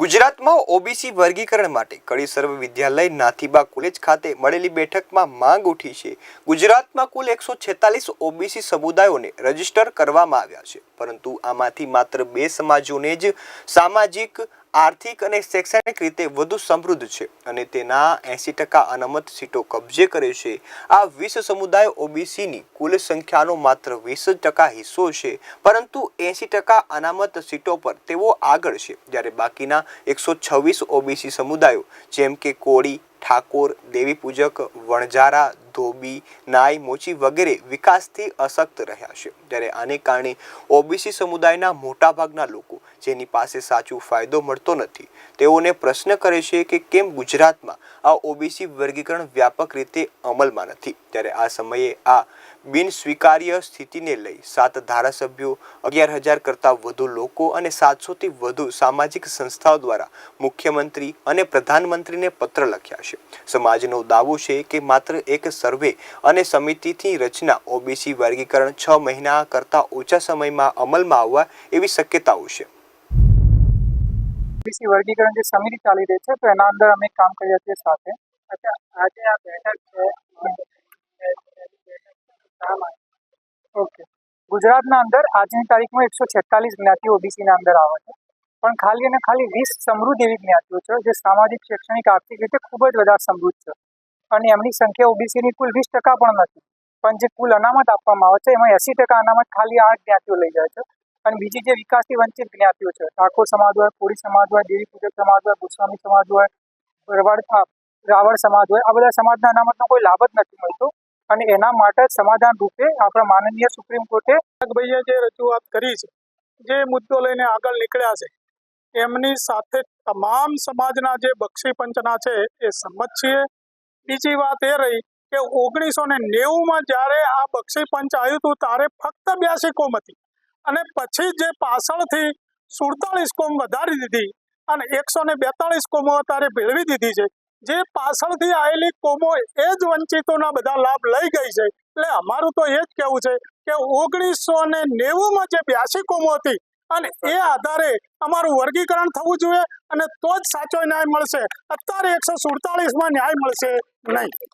ગુજરાતમાં ઓબીસી વર્ગીકરણ માટે કડી સર્વ વિદ્યાલય નાથીબા કોલેજ ખાતે મળેલી બેઠકમાં માંગ ઉઠી છે. ગુજરાતમાં કુલ એકસો છેતાલીસ ઓબીસી સમુદાયોને રજિસ્ટર કરવામાં આવ્યા છે. પરંતુ આમાંથી માત્ર બે સમાજોને જ સામાજિક આર્થિક અને શૈક્ષણિક રીતે વધુ સમૃદ્ધ છે અને તેના એંસી ટકા અનામત સીટો કબજે કરે છે. આ વીસ સમુદાય ઓબીસીની કુલ સંખ્યાનો માત્ર વીસ ટકા હિસ્સો છે, પરંતુ એંસી ટકા અનામત સીટો પર તેઓ આગળ છે. જ્યારે બાકીના એકસો છવ્વીસ ઓબીસી સમુદાયો, જેમ કે કોળી, ઠાકોર દેવી પૂજક વણઝારા, ધોબી, નાઈ, મોચી વગેરે વિકાસથી અશક્ત રહ્યા છે. જ્યારે આને કારણે ઓબીસી સમુદાયના મોટાભાગના લોકો જેની પાસે સાચું ફાયદો મળતો નથી. તેઓને પ્રશ્ન કરે છે કે કેમ ગુજરાતમાં આ ઓબીસી વર્ગીકરણ વ્યાપક રીતે અમલમાં નથી? ત્યારે આ સમયે આ બિન સ્વીકાર્ય સ્થિતિને લઈ સાત ધારાસભ્યો, અગિયાર હજાર કરતાં વધુ લોકો અને સાતસોથી વધુ સામાજિક સંસ્થાઓ દ્વારા મુખ્યમંત્રી અને પ્રધાનમંત્રીને પત્ર લખ્યા છે. સમાજનો દાવો છે કે માત્ર એક સર્વે અને સમિતિથી રચના ઓબીસી વર્ગીકરણ છ મહિના કરતાં ઓછા સમયમાં અમલમાં આવવા એવી શક્યતાઓ છે. ઓબીસી વર્ગીકરણ જે સમિતિ ચાલી રહી છે તો એના અંદર અમે કામ કરીએ છીએ સાથે. અચ્છા આજે આ બેઠક છે ઓકે. ગુજરાતના અંદર આજની તારીખમાં એકસો છેતાલીસ જ્ઞાતિઓ ઓબીસીના અંદર આવે છે. પણ ખાલી અને ખાલી વીસ સમૃદ્ધ એવી જ્ઞાતિઓ છે જે સામાજિક શૈક્ષણિક આર્થિક રીતે ખૂબ જ વધારે સમૃદ્ધ છે. અને એમની સંખ્યા ઓબીસીની કુલ વીસ ટકા પણ નથી. પણ જે કુલ અનામત આપવામાં આવે છે એમાં એસી ટકા અનામત ખાલી આઠ જ્ઞાતિઓ લઈ જાય છે. અને બીજી જે વિકાસથી વંચિત જ્ઞાતિઓ છે, ઠાકોર સમાજ હોય, કોળી સમાજ હોય, દેવી પૂજક સમાજ હોય, ગોસ્વામી સમાજ હોય ભરવાડ રાવણ સમાજ હોય, આ બધા સમાજના અનામતનો કોઈ લાભ જ નથી મળતો. અને એના માટે સમાધાન રૂપે આપણા માનનીય સુપ્રીમ કોર્ટે ભાઈએ જે રજૂઆત કરી છે, જે મુદ્દો લઈને આગળ નીકળ્યા છે, એમની સાથે તમામ સમાજના જે બક્ષી પંચના છે, એ સંમત છીએ. બીજી વાત એ રહી કે ઓગણીસો ને નેવુંમાં જ્યારે આ બક્ષી પંચ આવ્યું હતું, ત્યારે ફક્ત બ્યાસી કોમ હતી. અને પછી જે પાછળથી સુડતાલીસ કોમ વધારી દીધી અને એકસો ને બેતાળીસ કોમો અત્યારે ભેળવી દીધી છે. જે પાછળથી આવેલી કોમો એ જ વંચિતોના બધા લાભ લઈ ગઈ છે. એટલે અમારું તો એ જ કહેવું છે કે ઓગણીસો ને નેવુંમાં જે બ્યાસી કોમો હતી અને એ આધારે અમારું વર્ગીકરણ થવું જોઈએ અને તો જ સાચો ન્યાય મળશે. અત્યારે એકસો સુડતાલીસમાં ન્યાય મળશે નહીં.